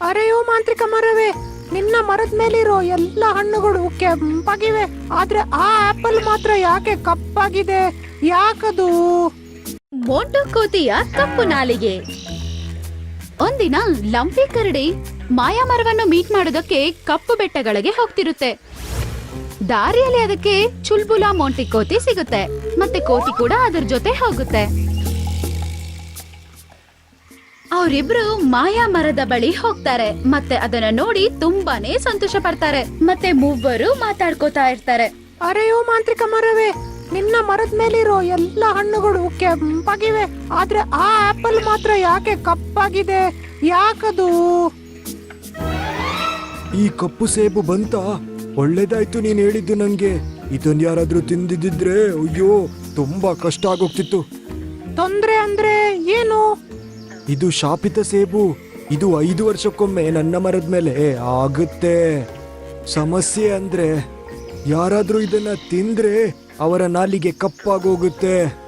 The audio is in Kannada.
ಅರೆಯೋ ಮಾಂತ್ರಿಕ ಮರವೇ, ನಿನ್ನ ಮರದ ಮೇಲಿರೋ ಎಲ್ಲ ಹಣ್ಣುಗಳು ಕೆಂಪಾಗಿವೆ. ಆದ್ರೆ ಆ ಆಪಲ್ ಮಾತ್ರ ಯಾಕೆ ಕಪ್ಪಾಗಿದೆ? ಯಾಕದು? ಮೋಟು ಕೋತಿಯ ಕಪ್ಪು ನಾಲಿಗೆ. ಒಂದಿನ ಲಂಪಿ ಕರಡಿ ಮಾಯಾ ಮರವನ್ನು ಮೀಟ್ ಮಾಡೋದಕ್ಕೆ ಕಪ್ಪು ಬೆಟ್ಟಗಳಿಗೆ ಹೋಗ್ತಿರುತ್ತೆ. ದಾರಿಯಲ್ಲಿ ಅದಕ್ಕೆ ಚುಲ್ಬುಲಾ ಮೋಂಟಿ ಕೋತಿ ಸಿಗುತ್ತೆ, ಮತ್ತೆ ಕೋತಿ ಕೂಡ ಅದರ ಜೊತೆ ಹೋಗುತ್ತೆ. ಅವರಿಬ್ರು ಮಾಯಾ ಮರದ ಬಳಿ ಹೋಗ್ತಾರೆ. ಮತ್ತೆ ಅದನ್ನ ನೋಡಿ ತುಂಬಾನೇ ಸಂತೋಷ ಪಡ್ತಾರೆ ಮತ್ತೆ ಮೂವರು ಮಾತಾಡ್ಕೋತಾ ಇರ್ತಾರೆ. ಅರೆಯೋ ಮಾಂತ್ರಿಕ ಮರವೇ ನಿನ್ನ ಮರದ ಮೇಲಿರೋ ಎಲ್ಲ ಹಣ್ಣುಗಳು ಕೆಂಪಾಗಿವೆ. ಆದ್ರೆ ಆ ಆಪಲ್ ಮಾತ್ರ ಯಾಕೆ ಕಪ್ಪಾಗಿದೆ? ಯಾಕದು? ಈ ಕಪ್ಪು ಸೇಬು ಬಂತ? ಒಳ್ಳೇದಾಯ್ತು ನೀನ್ ಹೇಳಿದ್ದು ನಂಗೆ. ಇದನ್ ಯಾರಾದ್ರೂ ತಿಂದಿದ್ರೆ ಅಯ್ಯೋ ತುಂಬಾ ಕಷ್ಟ ಆಗೋಗ್ತಿತ್ತು. ತೊಂದ್ರೆ ಅಂದ್ರೆ ಏನು? ಇದು ಶಾಪಿತ ಸೇಬು. ಇದು ಐದು ವರ್ಷಕ್ಕೊಮ್ಮೆ ನನ್ನ ಮರದ ಮೇಲೆ ಆಗುತ್ತೆ. ಸಮಸ್ಯೆ ಅಂದ್ರೆ ಯಾರಾದ್ರೂ ಇದನ್ನ ತಿಂದ್ರೆ ಅವರ ನಾಲಿಗೆ ಕಪ್ಪಾಗೋಗುತ್ತೆ.